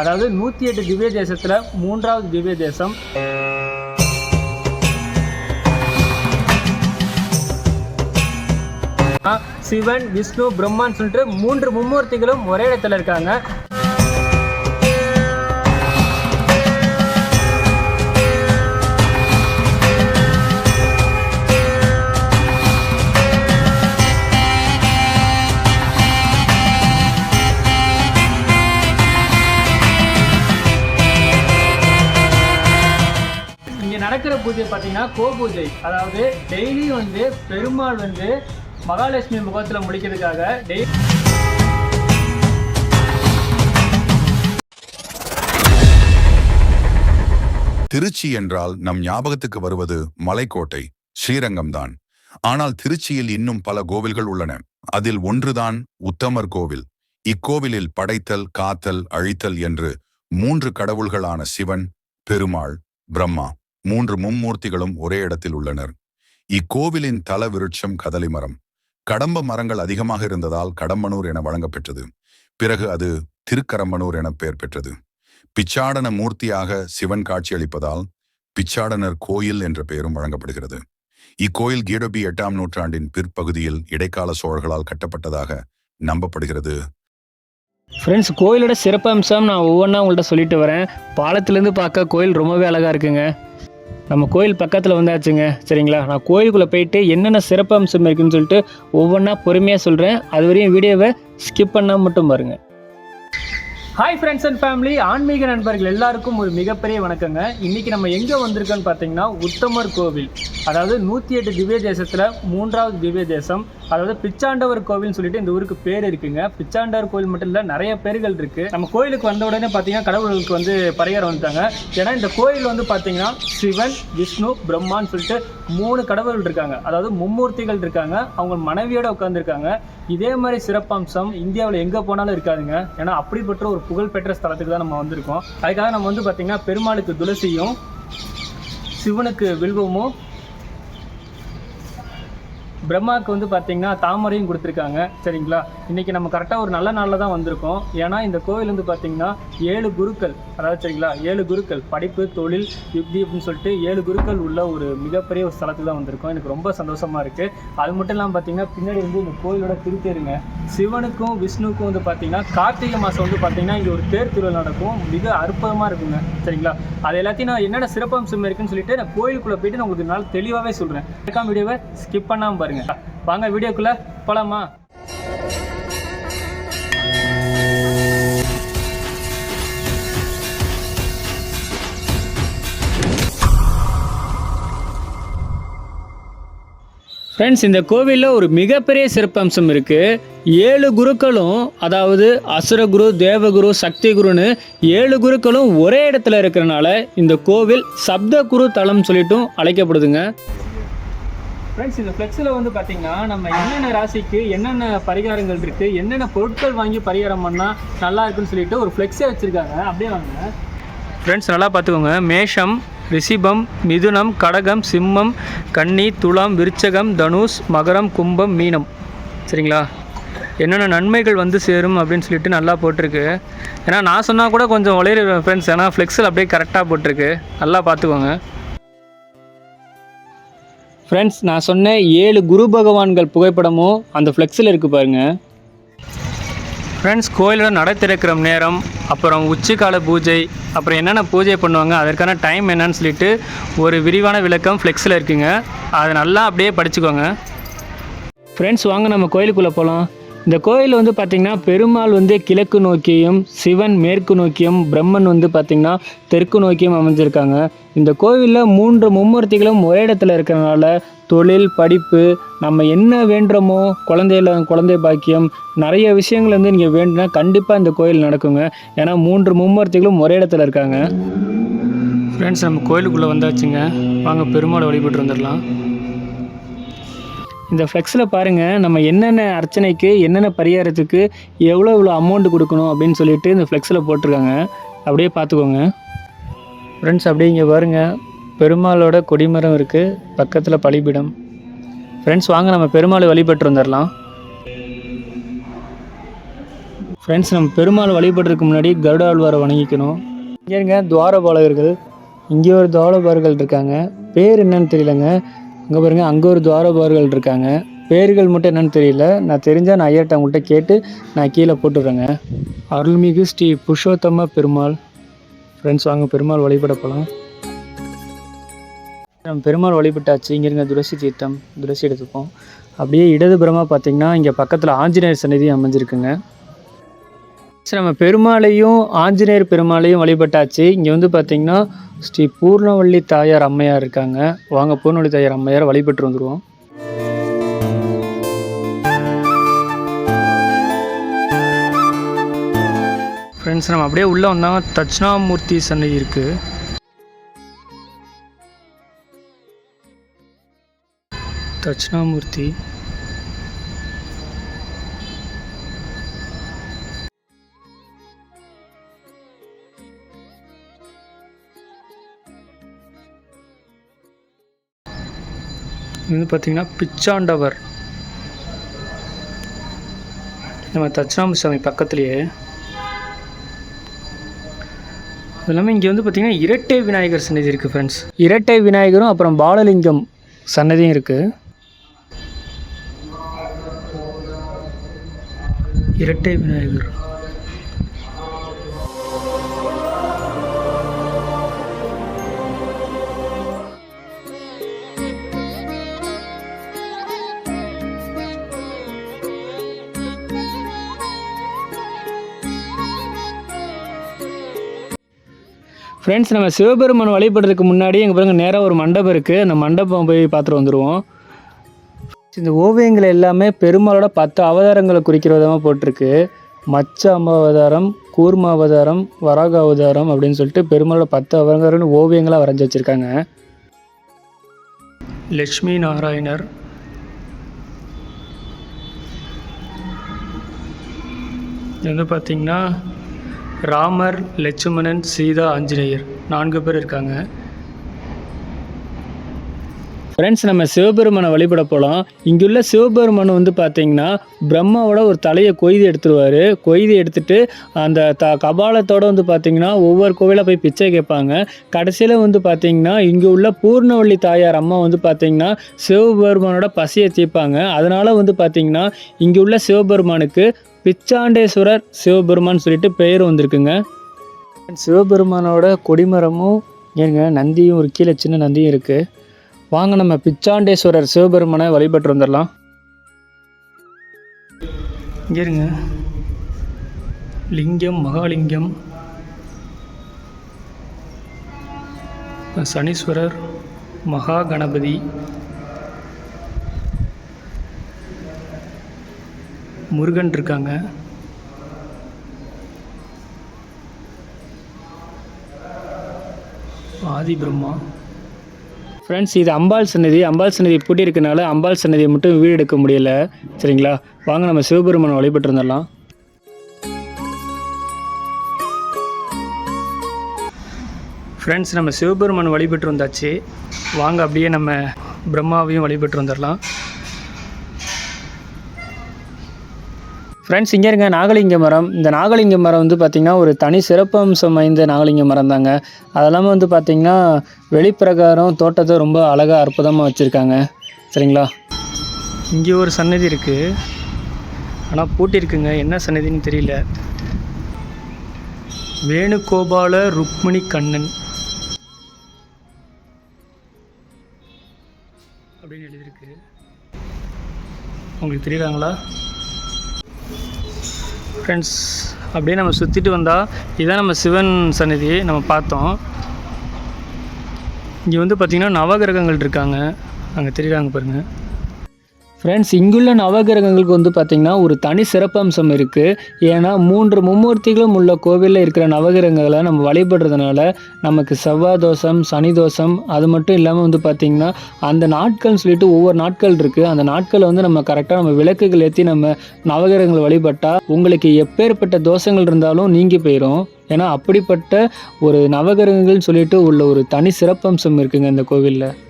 அதாவது நூற்றி எட்டு திவ்ய தேசத்தில் மூன்றாவது திவ்ய தேசம். சிவன் விஷ்ணு பிரம்மான்னு சொல்லிட்டு மூன்று மும்மூர்த்திகளும் ஒரே இடத்துல இருக்காங்க. நடக்கிற பூஜை பார்த்தீங்கன்னா கோ பூஜை அதாவது டெய்லி வந்து பெருமாள் வந்து மகாலட்சுமி முகத்தில் முடிக்கிறதுக்காக டெய்லி திருச்சி என்றால் நம் ஞாபகத்துக்கு வருவது மலைக்கோட்டை ஸ்ரீரங்கம்தான். ஆனால் திருச்சியில் இன்னும் பல கோவில்கள் உள்ளன. அதில் ஒன்றுதான் உத்தமர் கோவில். இக்கோவிலில் படைத்தல் காத்தல் அழித்தல் என்று மூன்று கடவுள்களான சிவன் பெருமாள் பிரம்மா. மூன்று மும்மூர்த்திகளும் ஒரே இடத்தில் உள்ளனர். இக்கோவிலின் தல விருட்சம் கதலி மரம். கடம்ப மரங்கள் அதிகமாக இருந்ததால் கடம்பனூர் என வழங்கப்பெற்றது. பிறகு அது திருக்கரம்பனூர் என பெயர் பெற்றது. பிச்சாடன மூர்த்தியாக சிவன் காட்சியளிப்பதால் பிச்சாடனர் கோயில் என்ற பெயரும் வழங்கப்படுகிறது. இக்கோயில் கிடபி எட்டாம் நூற்றாண்டின் பிற்பகுதியில் இடைக்கால சோழர்களால் கட்டப்பட்டதாக நம்பப்படுகிறது. ஃப்ரெண்ட்ஸ் கோயிலோட சிறப்பம்சம் நான் ஒவ்வொன்றா உங்கள்கிட்ட சொல்லிட்டு வரேன். பாலத்திலேருந்து பார்க்க கோயில் ரொம்பவே அழகாக இருக்குங்க. நம்ம கோயில் பக்கத்தில் வந்தாச்சுங்க சரிங்களா? நான் கோயிலுக்குள்ளே போயிட்டு என்னென்ன சிறப்பம்சம் இருக்குன்னு சொல்லிட்டு ஒவ்வொன்றா பொறுமையாக சொல்கிறேன் அது வரையும் வீடியோவை ஸ்கிப் பண்ணால் மட்டும் பாருங்கள் ஹாய் ஃப்ரெண்ட்ஸ் அண்ட் ஃபேமிலி ஆன்மீக நண்பர்கள் எல்லாருக்கும் ஒரு மிகப்பெரிய வணக்கங்க. இன்னைக்கு நம்ம எங்கே வந்திருக்கோன்னு பார்த்தீங்கன்னா உத்தமர் கோவில். அதாவது நூற்றி எட்டு திவ்ய தேசத்தில் மூன்றாவது திவ்ய தேசம். அதாவது பிச்சாண்டவர் கோவில்னு சொல்லிட்டு இந்த ஊருக்கு பேர் இருக்குங்க. பிச்சாண்டவர் கோவில் மட்டும் இல்லை நிறைய பேர்கள் இருக்கு. நம்ம கோயிலுக்கு வந்த உடனே பார்த்தீங்கன்னா கடவுளுக்கு வந்து பரிகாரம் வந்துட்டாங்க. ஏன்னா இந்த கோயில் வந்து பார்த்தீங்கன்னா சிவன் விஷ்ணு பிரம்மான்னு சொல்லிட்டு மூணு கடவுள் இருக்காங்க. அதாவது மும்மூர்த்திகள் இருக்காங்க. அவங்க மனைவியோட உட்காந்துருக்காங்க இதே மாதிரி சிறப்பம்சம் இந்தியாவில் எங்கே போனாலும் இருக்காதுங்க. ஏன்னா அப்படிப்பட்ட ஒரு புகழ்பெற்ற ஸ்தலத்துக்கு தான் நம்ம வந்திருக்கோம். அதுக்காக நம்ம வந்து பார்த்தீங்கன்னா பெருமாளுக்கு துளசியும் சிவனுக்கு வில்வமும் பிரம்மாவுக்கு வந்து பார்த்தீங்கன்னா தாமரையும் கொடுத்துருக்காங்க. சரிங்களா? இன்றைக்கி நம்ம கரெக்டாக ஒரு நல்ல நாளில் தான் வந்திருக்கோம். ஏன்னா இந்த கோவில் வந்து பார்த்தீங்கன்னா ஏழு குருக்கள் அதாவது சரிங்களா? ஏழு குருக்கள் படிப்பு தொழில் யுக்தி அப்படின்னு சொல்லிட்டு ஏழு குருக்கள் உள்ள ஒரு மிகப்பெரிய ஒரு ஸ்தலத்துக்கு தான் வந்திருக்கோம். எனக்கு ரொம்ப சந்தோஷமாக இருக்குது அது மட்டும் இல்லாமல் பார்த்தீங்கன்னா பின்னாடி வந்து இந்த கோயிலோட திருத்தேருங்க. சிவனுக்கும் விஷ்ணுவுக்கும் வந்து பார்த்தீங்கன்னா கார்த்திகை மாதம் வந்து பார்த்தீங்கன்னா இங்கே ஒரு தேர் திருவிழா நடக்கும். மிக அற்புதமாக இருக்குங்க. சரிங்களா? அது எல்லாத்தையும் நான் என்னென்ன சிறப்பம்சம் இருக்குன்னு சொல்லிட்டு நான் கோயிலுக்குள்ளே போயிட்டு நான் உங்களுக்கு நாள் தெளிவாகவே சொல்கிறேன் வீடியோவை ஸ்கிப் பண்ணாமல் பாருங்க வாங்க வீடியோக்குள்ள போலாமா? ஃப்ரெண்ட்ஸ் இந்த கோவிலில் ஒரு மிகப்பெரிய சிறப்பம்சம் இருக்குது ஏழு குருக்களும் அதாவது அசுரகுரு தேவகுரு சக்தி குருன்னு ஏழு குருக்களும் ஒரே இடத்துல இருக்கிறனால இந்த கோவில் சப்த குரு தலம் சொல்லிட்டும் அழைக்கப்படுதுங்க. ஃப்ரெண்ட்ஸ் இந்த ஃப்ளெக்ஸில் வந்து பார்த்தீங்கன்னா நம்ம என்னென்ன ராசிக்கு என்னென்ன பரிகாரங்கள் இருக்குது என்னென்ன பொருட்கள் வாங்கி பரிகாரம் பண்ணால் நல்லா இருக்குன்னு சொல்லிட்டு ஒரு ஃப்ளெக்ஸே வச்சுருக்காங்க. அப்படியே வாங்க. ஃப்ரெண்ட்ஸ் நல்லா பார்த்துக்கோங்க மேஷம் ரிஷிபம் மிதுனம் கடகம் சிம்மம் கன்னி துலாம் விருச்சகம் தனுஷ் மகரம் கும்பம் மீனம். சரிங்களா? என்னென்ன நன்மைகள் வந்து சேரும் அப்படின்னு சொல்லிட்டு நல்லா போட்டிருக்கு. ஏன்னா நான் சொன்னால் கூட கொஞ்சம் உளையிற ஃப்ரெண்ட்ஸ் ஏன்னா ஃப்ளெக்ஸில் அப்படியே கரெக்டாக போட்டிருக்கு. நல்லா பார்த்துக்கோங்க ஃப்ரெண்ட்ஸ் நான் சொன்ன ஏழு குரு பகவான்கள் புகைப்படமும் அந்த ஃப்ளெக்ஸில் இருக்குது பாருங்கள் ஃப்ரெண்ட்ஸ் கோயிலோட நடை திறக்கிற நேரம் அப்புறம் உச்சிக்கால பூஜை அப்புறம் என்னென்ன பூஜை பண்ணுவாங்க அதற்கான டைம் என்னன்னு சொல்லிட்டு ஒரு விரிவான விளக்கம் ஃப்ளெக்ஸில் இருக்குங்க. அதை நல்லா அப்படியே படிச்சுக்கோங்க. ஃப்ரெண்ட்ஸ் வாங்க நம்ம கோயிலுக்குள்ளே போகலாம் இந்த கோயில் வந்து பார்த்திங்கன்னா பெருமாள் வந்து கிழக்கு நோக்கியும் சிவன் மேற்கு நோக்கியும் பிரம்மன் வந்து பார்த்திங்கன்னா தெற்கு நோக்கியும் அமைஞ்சிருக்காங்க. இந்த கோவிலில் மூன்று மும்மூர்த்திகளும் ஒரே இடத்துல இருக்கிறனால தொழில் படிப்பு நம்ம என்ன வேண்டுறோமோ குழந்தையில குழந்தை பாக்கியம் நிறைய விஷயங்கள் வந்து நீங்கள் வேண்டுனா கண்டிப்பாக இந்த கோயில் நடக்குங்க. ஏன்னா மூன்று மும்மூர்த்திகளும் ஒரே இடத்துல இருக்காங்க. ஃப்ரெண்ட்ஸ் நம்ம கோயிலுக்குள்ளே வந்தாச்சுங்க. வாங்க பெருமாளை வழிபட்டு வந்துடலாம். இந்த ஃப்ளெக்ஸில் பாருங்கள் நம்ம என்னென்ன அர்ச்சனைக்கு என்னென்ன பரிகாரத்துக்கு எவ்வளோ எவ்வளோ அமௌண்ட் கொடுக்கணும் அப்படின்னு சொல்லிட்டு இந்த ஃப்ளெக்ஸில் போட்டிருக்காங்க. அப்படியே பார்த்துக்கோங்க. ஃப்ரெண்ட்ஸ் அப்படியே இங்கே பாருங்க. பெருமாளோட கொடிமரம் இருக்குது பக்கத்தில் பலிபீடம். ஃப்ரெண்ட்ஸ் வாங்க நம்ம பெருமாளை வழிபட்டு வந்துடலாம் ஃப்ரெண்ட்ஸ் நம்ம பெருமாள் வழிபடுறதுக்கு முன்னாடி கருடாழ்வாரை வணங்கிக்கணும். இங்கே இருங்க துவாரபாலகர்கள். இங்கே ஒரு துவாரபாலகர்கள் இருக்காங்க. பேர் என்னன்னு தெரியலங்க. அங்கே பாருங்க அங்கே ஒரு துவாரபவர்கள் இருக்காங்க. பேர்கள் மட்டும் என்னன்னு தெரியல. நான் தெரிஞ்சால் நான் ஐயர்கிட்ட அவங்கள்ட்ட கேட்டு நான் கீழே போட்டுடுறேங்க அருள்மிகு ஸ்ரீ புருஷோத்தம பெருமாள். ஃப்ரெண்ட்ஸ் வாங்க பெருமாள் வழிபட போகலாம் நம்ம பெருமாள் வழிபட்டாச்சு. இங்கே இருங்க துளசி தீர்த்தம் துளசி எடுத்துப்போம். அப்படியே இடதுபுறமாக பார்த்தீங்கன்னா இங்கே பக்கத்தில் ஆஞ்சநேயர் சன்னதி அமைஞ்சிருக்குங்க. சரி நம்ம பெருமாளையும் ஆஞ்சநேயர் பெருமாளையும் வழிபட்டாச்சு. இங்கே வந்து பார்த்தீங்கன்னா ஸ்ரீ பூர்ணவள்ளி தாயார் அம்மையார் இருக்காங்க. வாங்க பூர்ணவள்ளி தாயார் அம்மையார் வழிபட்டு வந்துடுவோம் ஃப்ரெண்ட்ஸ் நம்ம அப்படியே உள்ளே வந்தால் தட்சிணாமூர்த்தி சன்னதி இருக்குது தட்சிணாமூர்த்தி. இது வந்து பார்த்திங்கன்னா பிச்சாண்டவர். நம்ம தட்சிணாமூர்த்தி சாமி பக்கத்துலேயே. அது இல்லாமல் இங்கே வந்து பார்த்திங்கன்னா இரட்டை விநாயகர் சன்னதி இருக்குது ஃப்ரெண்ட்ஸ் இரட்டை விநாயகரும் அப்புறம் பாலலிங்கம் சன்னதியும் இருக்குது இரட்டை விநாயகர். ஃப்ரெண்ட்ஸ் நம்ம சிவபெருமான் வழிபடுறதுக்கு முன்னாடி எங்கள் பாருங்க நேராக ஒரு மண்டபம் இருக்குது அந்த மண்டபம் போய் பார்த்துட்டு வந்துடுவோம் இந்த ஓவியங்கள் எல்லாமே பெருமாளோட பத்து அவதாரங்களை குறிக்கிற விதமாக போட்டிருக்கு. மச்ச அம்மா அவதாரம் கூர்ம அவதாரம் வராக அவதாரம் அப்படின்னு சொல்லிட்டு பெருமாளோட பத்து அவதாரம்னு ஓவியங்களாக வரைஞ்சி வச்சுருக்காங்க. லக்ஷ்மி நாராயணர். இது வந்து பார்த்திங்கன்னா ராமர் லட்சுமணன் சீதா ஆஞ்சநேயர். நான்கு பேர் இருக்காங்க. ஃப்ரெண்ட்ஸ் நம்ம சிவபெருமானை வழிபட போகலாம் இங்குள்ள சிவபெருமன் வந்து பார்த்தீங்கன்னா பிரம்மாவோட ஒரு தலையை கொய்து எடுத்துருவார். கொய்து எடுத்துட்டு அந்த த கபாலத்தோட வந்து பார்த்திங்கன்னா ஒவ்வொரு கோவிலாக போய் பிச்சை கேட்பாங்க. கடைசியில் வந்து பார்த்தீங்கன்னா இங்கே உள்ள பூர்ணவள்ளி தாயார் அம்மா வந்து பார்த்திங்கன்னா சிவபெருமானோட பசியை தீர்ப்பாங்க. அதனால் வந்து பார்த்திங்கன்னா இங்கே உள்ள சிவபெருமானுக்கு பிச்சாண்டேஸ்வரர் சிவபெருமான் சொல்லிட்டு பெயர் வந்திருக்குங்க. சிவபெருமானோட கொடிமரமும் ஏங்க நந்தியும் ஒரு கீழே சின்ன நந்தியும் இருக்குது வாங்க நம்ம பிச்சாண்டேஸ்வரர் சிவபெருமானை வழிபட்டு வந்துடலாம். இங்கே இருங்க. லிங்கம் மகாலிங்கம். சனீஸ்வரர் மகா கணபதி முருகன் இருக்காங்க. ஆதி பிரம்மா. ஃப்ரெண்ட்ஸ் இது அம்பாள் சன்னதி அம்பாள் சன்னதி பூட்டி இருக்கனால அம்பாள் சன்னதியை மட்டும் வீடு எடுக்க முடியல. சரிங்களா? வாங்க நம்ம சிவபெருமான் வழிபட்டு வந்துடலாம் ஃப்ரெண்ட்ஸ் நம்ம சிவபெருமான் வழிபட்டு வந்தாச்சு. வாங்க அப்படியே நம்ம பிரம்மாவையும் வழிபட்டு வந்துடலாம். ஃப்ரெண்ட்ஸ் இங்கே இருங்க நாகலிங்க மரம். இந்த நாகலிங்க மரம் வந்து பார்த்திங்கன்னா ஒரு தனி சிறப்பம்சம் வாய்ந்த நாகலிங்க மரம் தாங்க. அதெல்லாமல் வந்து பார்த்திங்கன்னா வெளிப்பிரகாரம் தோட்டத்தை ரொம்ப அழகாக அற்புதமாக வச்சுருக்காங்க. சரிங்களா? இங்கே ஒரு சன்னதி இருக்குது ஆனால் பூட்டிருக்குங்க என்ன சன்னதின்னு தெரியல. வேணுகோபால ருக்மிணி கண்ணன். அப்படின்னு எழுதியிருக்கு. உங்களுக்கு தெரியுறாங்களா ஃப்ரெண்ட்ஸ் அப்படியே நம்ம சுற்றிட்டு வந்தால் இதான் நம்ம சிவன் சன்னதி நம்ம பார்த்தோம். இங்கே வந்து பார்த்திங்கன்னா நவகிரகங்கள் இருக்காங்க. அங்கே தெரியுறாங்க பாருங்கள் ஃப்ரெண்ட்ஸ் இங்குள்ள நவகிரகங்களுக்கு வந்து பார்த்திங்கன்னா ஒரு தனி சிறப்பம்சம் இருக்குது ஏன்னா மூன்று மும்மூர்த்திகளும் உள்ள கோவிலில் இருக்கிற நவகிரகங்களை நம்ம வழிபடுறதுனால நமக்கு செவ்வாய் தோஷம் சனி தோஷம் அது மட்டும் இல்லாமல் வந்து பார்த்திங்கன்னா அந்த நாட்கள்னு சொல்லிட்டு ஒவ்வொரு நாட்கள் இருக்குது அந்த நாட்களை வந்து நம்ம கரெக்டாக நம்ம விளக்குகள் ஏற்றி நம்ம நவகிரகங்களை வழிபட்டால் உங்களுக்கு எப்பேற்பட்ட தோஷங்கள் இருந்தாலும் நீங்கி போயிடும் ஏன்னா அப்படிப்பட்ட ஒரு நவகிரகங்கள்னு சொல்லிட்டு உள்ள ஒரு தனி சிறப்பம்சம் இருக்குங்க இந்த கோவிலில்.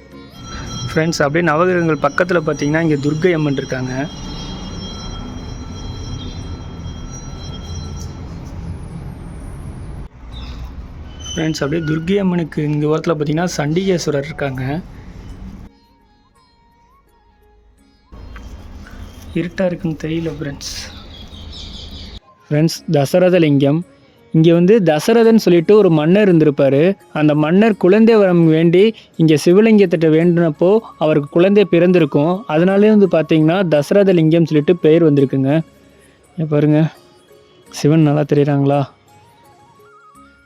ஃப்ரெண்ட்ஸ் அப்படியே நவகிரகங்கள் பக்கத்தில் பார்த்தீங்கன்னா இங்கே துர்கை அம்மன் இருக்காங்க. ஃப்ரெண்ட்ஸ் அப்படியே துர்கை அம்மனுக்கு இந்த ஓரத்தில் பார்த்தீங்கன்னா சண்டிகேஸ்வரர் இருக்காங்க. இருட்டாக இருக்குன்னு தெரியல ஃப்ரெண்ட்ஸ் ஃப்ரெண்ட்ஸ் தசரதலிங்கம் இங்கே வந்து தசரதன் சொல்லிட்டு ஒரு மன்னர் இருந்திருப்பார். அந்த மன்னர் குழந்தை வரம் வேண்டி இங்கே சிவலிங்கத்திட்ட வேண்டினப்போ அவருக்கு குழந்தை பிறந்திருக்கும். அதனாலே வந்து பார்த்தீங்கன்னா தசரத லிங்கம் சொல்லிட்டு பெயர் வந்திருக்குங்க. பாருங்க. சிவன் நல்லா தெரியுறாங்களா?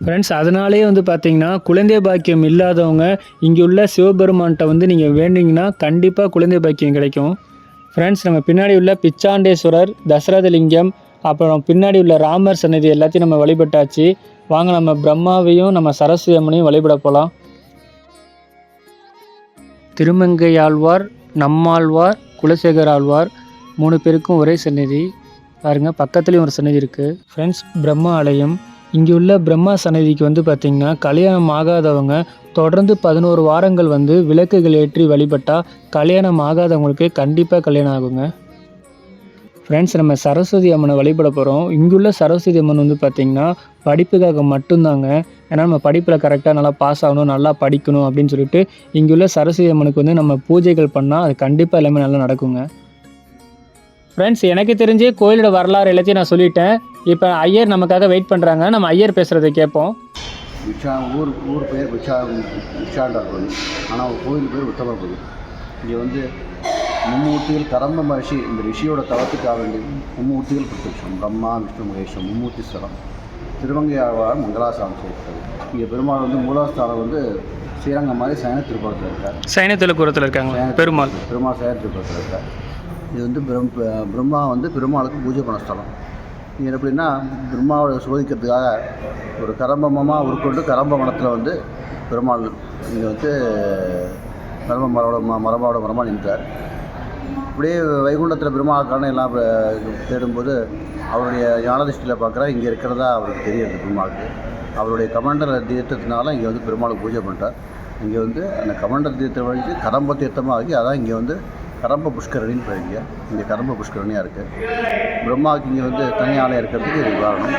ஃப்ரெண்ட்ஸ் அதனாலே வந்து பார்த்தீங்கன்னா குழந்தை பாக்கியம் இல்லாதவங்க இங்கே உள்ள சிவபெருமான்கிட்ட வந்து நீங்கள் வேண்டிங்கன்னா கண்டிப்பாக குழந்தை பாக்கியம் கிடைக்கும். ஃப்ரெண்ட்ஸ் நம்ம பின்னாடி உள்ள பிச்சாண்டேஸ்வரர் தசரத லிங்கம் அப்புறம் பின்னாடி உள்ள ராமர் சன்னதி எல்லாத்தையும் நம்ம வழிபட்டாச்சு. வாங்க நம்ம பிரம்மாவையும் நம்ம சரஸ்வதி அம்மனையும் வழிபட போகலாம் திருமங்கை ஆழ்வார் நம்மாழ்வார் குலசேகர் ஆழ்வார் மூணு பேருக்கும் ஒரே சன்னதி பாருங்க பக்கத்துலேயும் ஒரு சன்னதி இருக்குது ஃப்ரெண்ட்ஸ் பிரம்மா ஆலயம். இங்கே உள்ள பிரம்மா சன்னதிக்கு வந்து பார்த்திங்கன்னா கல்யாணம் ஆகாதவங்க தொடர்ந்து பதினோரு வாரங்கள் வந்து விளக்குகள் ஏற்றி வழிபட்டால் கல்யாணம் ஆகாதவங்களுக்கு கண்டிப்பாக கல்யாணம் ஆகுங்க. ஃப்ரெண்ட்ஸ் நம்ம சரஸ்வதி அம்மனை வழிபட போகிறோம் இங்குள்ள சரஸ்வதி அம்மன் வந்து பார்த்திங்கன்னா படிப்புக்காக மட்டும்தாங்க. ஏன்னா நம்ம படிப்பில் கரெக்டாக நல்லா பாஸ் ஆகணும் நல்லா படிக்கணும் அப்படின்னு சொல்லிட்டு இங்குள்ள சரஸ்வதி அம்மனுக்கு வந்து நம்ம பூஜைகள் பண்ணால் அது கண்டிப்பாக எல்லாமே நல்லா நடக்குங்க. ஃப்ரெண்ட்ஸ் எனக்கு தெரிஞ்சு கோயிலோட வரலாறு எல்லாத்தையும் நான் சொல்லிட்டேன். இப்போ ஐயர் நமக்காக வெயிட் பண்ணுறாங்க நம்ம ஐயர் பேசுகிறத கேட்போம். உச்சா ஊர் ஊர் பேர் உச்சா உச்சாண்டா கோயில். ஆனால் கோயில் பேர் உத்தமர் கோயில். இங்கே வந்து மும்மூர்த்திகள் கரம்ப மகர்ஷி இந்த ரிஷியோட தவத்துக்காக வேண்டி மும்மூர்த்திகள் பிரத்யட்சம் பிரம்மா விஷ்ணு மகேஷம் மும்மூர்த்தீஸ்வரம் திருவங்கை ஆழ்வார் மங்களாசாமி சேர்க்கிறது இங்கே பெருமாள் வந்து மூலாஸ்தானம் வந்து ஸ்ரீரங்கம் மாதிரி சயன திருப்பத்தில் இருக்கார். சைனத்திலக்குரத்தில் இருக்காங்களா? பெருமாள். பெருமாள் சயன திருப்பத்தில் இருக்கார். இது வந்து பிரம் பிரம்மா வந்து பெருமாளுக்கு பூஜை பண்ண ஸ்தலம். இங்கே எப்படின்னா பிரம்மாவோட சோதிக்கிறதுக்காக ஒரு கரம்பமமாக உருக்கொண்டு கரம்ப மரத்தில் வந்து பெருமாள் இங்கே வந்து கரம்ப மரோட ம மரபாவோட மரமாக நின்றார். அப்படியே வைகுண்டத்தில் பெருமாக்கான எல்லாம் தேடும்போது அவருடைய ஞானதிஷ்டியில் பார்க்குறா இங்கே இருக்கிறதா அவருக்கு தெரியுது பெருமாளுக்கு அவருடைய கமண்டல தீர்த்தத்தினால இங்கே வந்து பெருமாளுக்கு பூஜை பண்ணுறார் இங்கே வந்து அந்த கமண்டல தீர்த்தம் வழிஞ்சு கரம்ப தீர்த்தமாக ஆகி அதான் இங்கே வந்து கரம்ப புஷ்கரணின்னு பேர் இங்கே. இங்கே கரம்ப புஷ்கரணியாக இருக்குது பிரம்மாவுக்கு இங்கே வந்து தனி ஆலயம் இருக்கிறதுக்கு இது காரணம்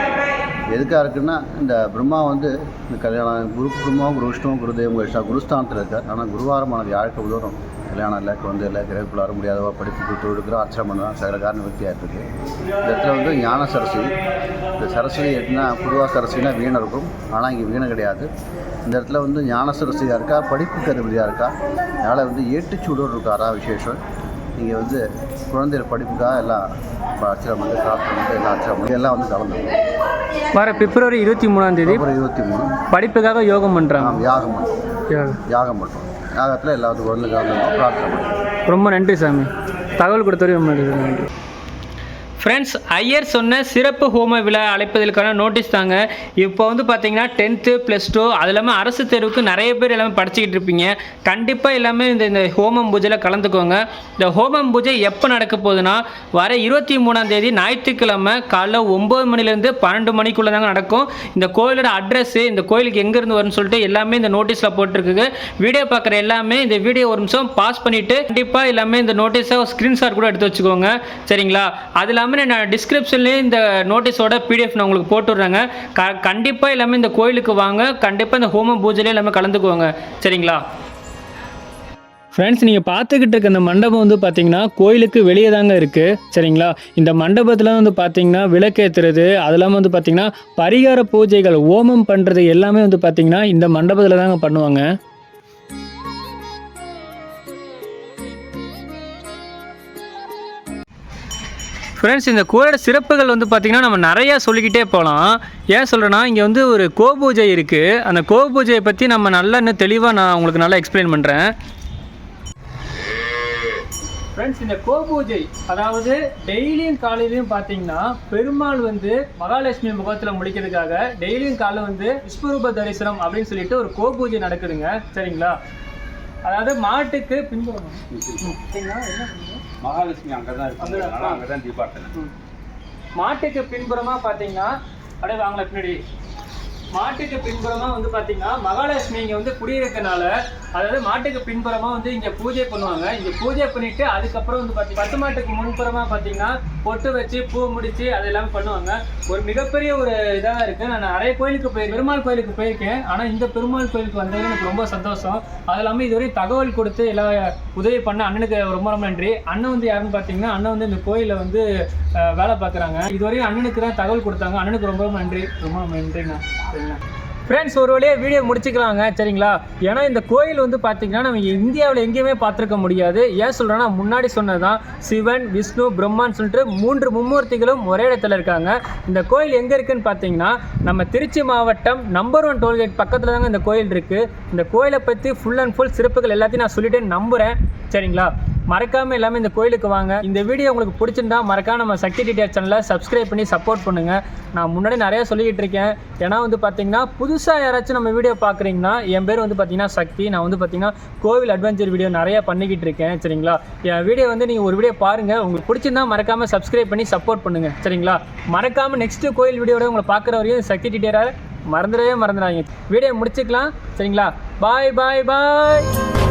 எதுக்காக இருக்குன்னா இந்த பிரம்மா வந்து இந்த கல்யாணம் குரு பிரம்மாவும் குரு விஷ்ணுவும் குருதேவம் கழிச்சா குருஸ்தானத்தில் இருக்கார். ஆனால் குருவாரமானது யாருக்கு உதவும் கல்யாணம் இல்லை குழந்தை இல்லை கிரகக்குள்ள வர முடியாதவா படிப்பு தொழுக்கிறோம் அர்ச்சனை பண்ணுறோம் சகல காரண விருத்தியாக இருக்குது இந்த இடத்துல வந்து ஞான சரஸ்வதி இந்த சரஸ்வதி எப்படின்னா பொதுவாக சரஸ்வதினா வீணை இருக்கும். ஆனால் இங்கே வீணை கிடையாது. இந்த இடத்துல வந்து ஞான சரஸ்வதியாக இருக்கா படிப்பு அதிபதியாக இருக்கா? அதனால் வந்து ஏட்டுச்சூடோடு இருக்காரா விசேஷம். இங்கே வந்து குழந்தைகள் படிப்புக்காக எல்லாம் இப்போ அர்ச்சனை பண்ணி பிரார்த்தனை எல்லாம் ஆச்சரியம் எல்லாம் வந்து கலந்துருக்கும் வர பிப்ரவரி இருபத்தி மூணாம் தேதி இருபத்தி மூணு. படிப்புக்காக யோகம் பண்ணுறாங்க யாகம் பண்ணுறோம் யாகம். பண்ணுறோம் யாகத்தில் எல்லாத்துக்கும் ரொம்ப நன்றி சாமி. தகவல் கொடுத்தவரை ரொம்ப நன்றி ஃப்ரெண்ட்ஸ் ஐயர் சொன்ன சிறப்பு ஹோம விழா அழைப்பதற்கான நோட்டீஸ் தாங்க. இப்போ வந்து பார்த்தீங்கன்னா டென்த்து ப்ளஸ் டூ அது இல்லாமல் அரசு தேர்வுக்கு நிறைய பேர் எல்லாமே படிச்சுக்கிட்டு இருப்பீங்க. கண்டிப்பாக எல்லாமே இந்த இந்த ஹோமம் பூஜையில் கலந்துக்கோங்க. இந்த ஹோமம் பூஜை எப்போ நடக்க போகுதுன்னா வர இருபத்தி மூணாம் தேதி ஞாயிற்றுக்கிழமை காலைல ஒம்பது மணிலேருந்து பன்னெண்டு மணிக்குள்ளே தாங்க நடக்கும். இந்த கோயிலோட அட்ரஸ்ஸு இந்த கோயிலுக்கு எங்கேருந்து வரும்னு சொல்லிட்டு எல்லாமே இந்த நோட்டீஸில் போட்டிருக்குங்க. வீடியோ பார்க்குற எல்லாமே இந்த வீடியோ ஒரு நிமிஷம் பாஸ் பண்ணிவிட்டு கண்டிப்பாக எல்லாமே இந்த நோட்டீஸை ஸ்க்ரீன்ஷாட் கூட எடுத்து வச்சுக்கோங்க. சரிங்களா? அது இல்லாமல் நான் டிஸ்கிரிப்ஷன்லேயே இந்த நோட்டீஸோட பிடிஎஃப் நான் உங்களுக்கு போட்டுடுறேங்க. க கண்டிப்பாக எல்லாமே இந்த கோயிலுக்கு வாங்க. கண்டிப்பாக இந்த ஹோம பூஜையில எல்லாமே கலந்துக்குவாங்க சரிங்களா? ஃப்ரெண்ட்ஸ் நீங்கள் பார்த்துக்கிட்டு இருக்க இந்த மண்டபம் வந்து பார்த்தீங்கன்னா கோயிலுக்கு வெளியே தாங்க இருக்குது சரிங்களா? இந்த மண்டபத்தில் வந்து பார்த்தீங்கன்னா விளக்கேற்றுறது அது இல்லாமல் வந்து பார்த்தீங்கன்னா பரிகார பூஜைகள் ஹோமம் பண்ணுறது எல்லாமே வந்து பார்த்தீங்கன்னா இந்த மண்டபத்தில் தாங்க பண்ணுவாங்க. ஃப்ரெண்ட்ஸ் இந்த கோயிலோட சிறப்புகள் வந்து பார்த்திங்கன்னா நம்ம நிறையா சொல்லிக்கிட்டே போகலாம் ஏன் சொல்கிறேன்னா இங்கே வந்து ஒரு கோபூஜை இருக்குது அந்த கோபூஜையை பற்றி நம்ம நல்லா இன்னும் தெளிவாக நான் உங்களுக்கு நல்லா எக்ஸ்பிளைன் பண்ணுறேன் ஃப்ரெண்ட்ஸ் இந்த கோபூஜை அதாவது டெய்லியும் காலையிலையும் பார்த்தீங்கன்னா பெருமாள் வந்து மகாலட்சுமி முகத்தில் முடிக்கிறதுக்காக டெய்லியும் காலையில் வந்து விஸ்வரூப தரிசனம் அப்படின்னு சொல்லிட்டு ஒரு கோபூஜை நடக்குதுங்க. சரிங்களா? அதாவது மாட்டுக்கு பின்புறம் சரிங்களா? என்ன மகாலட்சுமி அங்கே தான் அதனால அங்கே தான் தீபார்த்தனை. மாட்டுக்கு பின்புறமா பார்த்தீங்கன்னா அப்படியே வாங்கல பின்னாடி. மாட்டுக்கு பின்புறமா வந்து பார்த்தீங்கன்னா மகாலட்சுமி இங்கே வந்து குடியிருக்கனால அதாவது மாட்டுக்கு பின்புறமா வந்து இங்கே பூஜை பண்ணுவாங்க. இங்கே பூஜை பண்ணிட்டு அதுக்கப்புறம் வந்து பார்த்தீங்கன்னா பத்து மாட்டுக்கு முன்புறமா பார்த்தீங்கன்னா பொட்டு வச்சு பூ முடிச்சு எல்லாமே பண்ணுவாங்க. ஒரு மிகப்பெரிய ஒரு இதாக இருக்குது நான் நிறைய கோயிலுக்கு போய் பெருமாள் கோயிலுக்கு போயிருக்கேன். ஆனால் இந்த பெருமாள் கோயிலுக்கு வந்தது எனக்கு ரொம்ப சந்தோஷம். அது இல்லாமல் இதுவரை தகவல் கொடுத்து எல்லா உதவி பண்ண அண்ணனுக்கு ரொம்ப ரொம்ப நன்றி. அண்ணன் வந்து யாருன்னு பார்த்தீங்கன்னா அண்ணன் வந்து இந்த கோயிலில் வந்து வேலை பார்க்குறாங்க இதுவரையும் அண்ணனுக்கு தான் தகவல் கொடுத்தாங்க. அண்ணனுக்கு ரொம்ப ரொம்ப நன்றி. ரொம்ப ரொம்ப நன்றிண்ணா சரிங்கண்ணா ஃப்ரெண்ட்ஸ் ஒரு வழியாக வீடியோ முடிச்சுக்கலாங்க சரிங்களா? ஏன்னா இந்த கோயில் வந்து பார்த்தீங்கன்னா நம்ம இந்தியாவில் எங்கேயுமே பார்த்துருக்க முடியாது. ஏன் சொல்கிறேன்னா முன்னாடி சொன்னதான் சிவன் விஷ்ணு பிரம்மான்னு சொல்லிட்டு மூன்று மும்மூர்த்திகளும் ஒரே இடத்துல இருக்காங்க. இந்த கோயில் எங்கே இருக்குன்னு பார்த்தீங்கன்னா நம்ம திருச்சி மாவட்டம் நம்பர் ஒன் டோல்கேட் பக்கத்தில் தாங்க இந்த கோயில் இருக்குது இந்த கோயிலை பற்றி ஃபுல் அண்ட் ஃபுல் சிறப்புகள் எல்லாத்தையும் நான் சொல்லிட்டு நம்புகிறேன் சரிங்களா? மறக்காம எல்லாமே இந்த கோயிலுக்கு வாங்க. இந்த வீடியோ உங்களுக்கு பிடிச்சிருந்தா மறக்காம நம்ம சக்தி டீட்டெயில் சேனலை சப்ஸ்கிரைப் பண்ணி சப்போர்ட் பண்ணுங்க. நான் முன்னாடி நிறைய சொல்லிக்கிட்டு இருக்கேன். ஏன்னா வந்து பார்த்தீங்கன்னா புதுசாக யாராச்சும் நம்ம வீடியோ பார்க்குறீங்கன்னா என் பேர் வந்து பார்த்தீங்கன்னா சக்தி. நான் வந்து பார்த்தீங்கன்னா கோவில் அட்வென்ச்சர் வீடியோ நிறைய பண்ணிக்கிட்டு இருக்கேன் சரிங்களா? என் வீடியோ வந்து நீங்கள் ஒரு வீடியோ பாருங்கள் உங்களுக்கு பிடிச்சிருந்தா மறக்காம சப்ஸ்கிரைப் பண்ணி சப்போர்ட் பண்ணுங்க சரிங்களா? மறக்காம நெக்ஸ்ட் கோயில் வீடியோட உங்களை பார்க்குற வரையும் சக்தி டீட்டெயிலாக மறந்துடவே மறந்துடாதீங்க. வீடியோ முடிச்சுக்கலாம் சரிங்களா? பாய் பாய் பாய்